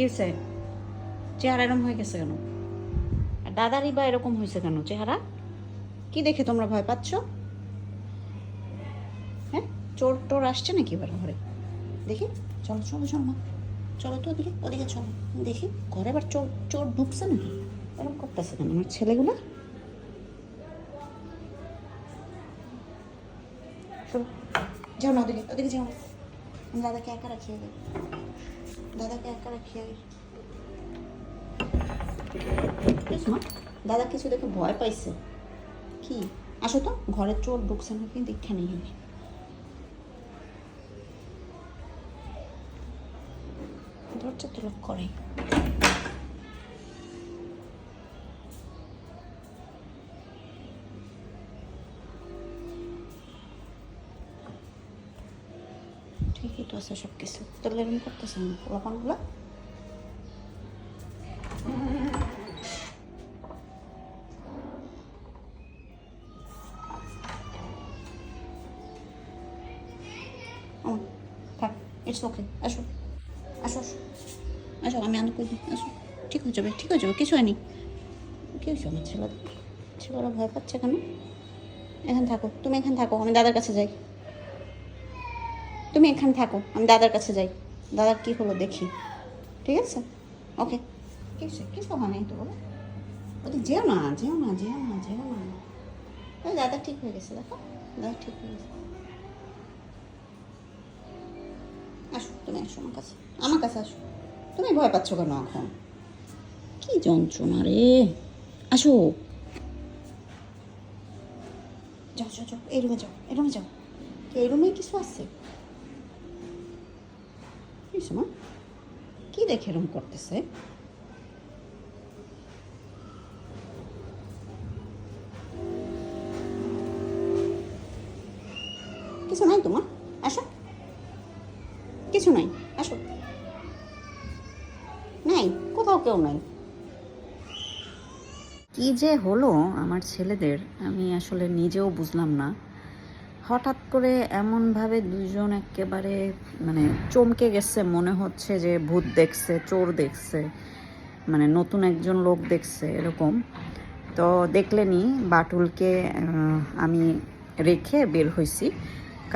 কি চেহারা এরকম হয়ে গেছে কেন? আর দাদারই বা এরকম হয়েছে কেন চেহারা? কি দেখে তোমরা ভয় পাচ্ছ? হ্যাঁ? চোর টোর আসছে নাকি এবার ঘরে? দেখি। চলো চলো চলো মা। চলো তো ওদিকে ওদিকে চলো। দেখি, ঘরে এবার চোর চোর ঢুকছে নাকি? এরকম করতেছে কেন? আমার ছেলেগুলো? যাও না ওদিকে ওদিকে যাও। দাদাকে একা রাখিয়ে গেল দাদাকে একা দাদা কিছু দেখে ভয় পাইছে। কি? আসো তো, ঘরের চোর ঢুকছে নাকি দীক্ষা নেই দরজা তো লক করে ঠিকই তো আছে সব কিছু তাহলে এরকম করতেছে না? পোলাপানগুলো ও, থাক ইটস ওকে, আসো। আসো আমি আনন্দ করি আসো। ঠিক কিছু ছেলেরা ভয় পাচ্ছে কেন? এখানে থাকো, তুমি এখানে থাকো, আমি দাদার কাছে যাই। তুমি এখানে থাকো, আমি দাদার কাছে যাই। দাদার কি হলো দেখি। ঠিক আছে? ওকে। কিছু কিছু হয় তো বলো। ওদের যেও না যেও না যেও না যেও না। দাদা ঠিক হয়ে গেছে, দেখো। দাদা ঠিক হয়ে গেছে। আসো, তুমি আসো আমার কাছে। আমার কাছে আসো। তুমি ভয় পাচ্ছ কেন এখন? কি যন্ত্রণা রে। আসো। যাও যাও যাও। এই রুমে যাও, এই রুমে যাও। এই রুমে কিছু আছে? মা কি দেখে এরম করতেছে? কিছু নাই তোমার? আসো। কিছু নাই, আসো। নাই, কোথাও কেউ নাই। কি যে হলো আমার ছেলেদের, আমি আসলে নিজেও বুঝলাম না। হঠাৎ করে এমনভাবে দুজন একেবারে মানে চমকে গেছে, মনে হচ্ছে যে ভূত দেখছে, চোর দেখছে মানে নতুন একজন লোক দেখছে, এরকম। তো দেখলেনি, বাটুলকে আমি রেখে বের হয়েছি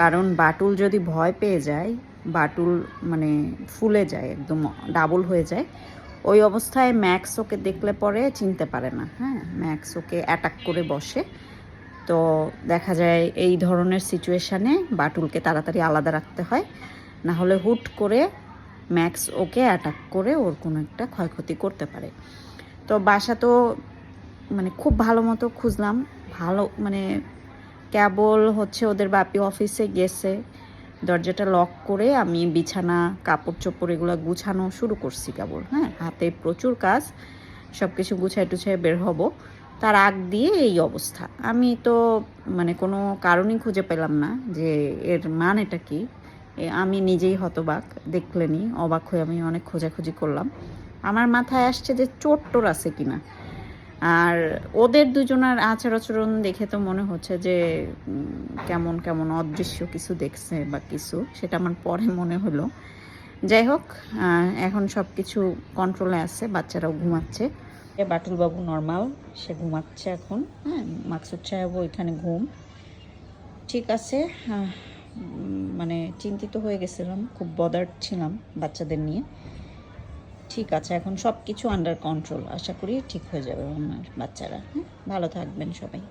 কারণ বাটুল যদি ভয় পেয়ে যায়, বাটুল মানে ফুলে যায়, একদম ডাবল হয়ে যায়, ওই অবস্থায় ম্যাক্স ওকে দেখলে পরে চিনতে পারে না হ্যাঁ? ম্যাক্স ওকে অ্যাটাক করে বসে। তো দেখা যায় এই ধরনের সিচুয়েশানে বাটুলকে তাড়াতাড়ি আলাদা রাখতে হয়। না হলে হুট করে ম্যাক্স ওকে অ্যাটাক করে ওর কোনো একটা ক্ষয়ক্ষতি করতে পারে। তো বাসা তো মানে খুব ভালো মতো খুঁজলাম। ভালো মানে কেবল হচ্ছে ওদের বাপি অফিসে গেছে। দরজাটা লক করে আমি বিছানা কাপড় চোপড় এগুলো গুছানো শুরু করছি কেবল। হ্যাঁ হাতে প্রচুর কাজ সব কিছু গুছাই টুছায় বের হব। তার আগ দিয়ে এই অবস্থা। আমি তো মানে কোনো কারণই খুঁজে পেলাম না যে এর মানেটা কি। আমি নিজেই হতবাক দেখলেনি অবাক হয়ে আমি অনেক খোঁজাখুঁজি করলাম। আমার মাথায় আসছে যে চোট টোর আছে কিনা আর ওদের দুজনের আচার আচরণ দেখে তো মনে হচ্ছে যে কেমন কেমন অদৃশ্য কিছু দেখছে বা কিছু, সেটা আমার পরে মনে হলো। যাই হোক এখন সব কিছু কন্ট্রোলে আছে, বাচ্চারাও ঘুমাচ্ছে। বাটুলবাবু নর্মাল সে ঘুমাচ্ছে এখন। হ্যাঁ মাকসুদ সাহেবও এখানে ঘুম। ঠিক আছে মানে চিন্তিত হয়ে গেছিলাম, খুব বদার ছিলাম বাচ্চাদের নিয়ে। ঠিক আছে, এখন সব কিছু আন্ডার কন্ট্রোল আশা করি ঠিক হয়ে যাবে আমার বাচ্চারা। হ্যাঁ ভালো থাকবেন সবাই।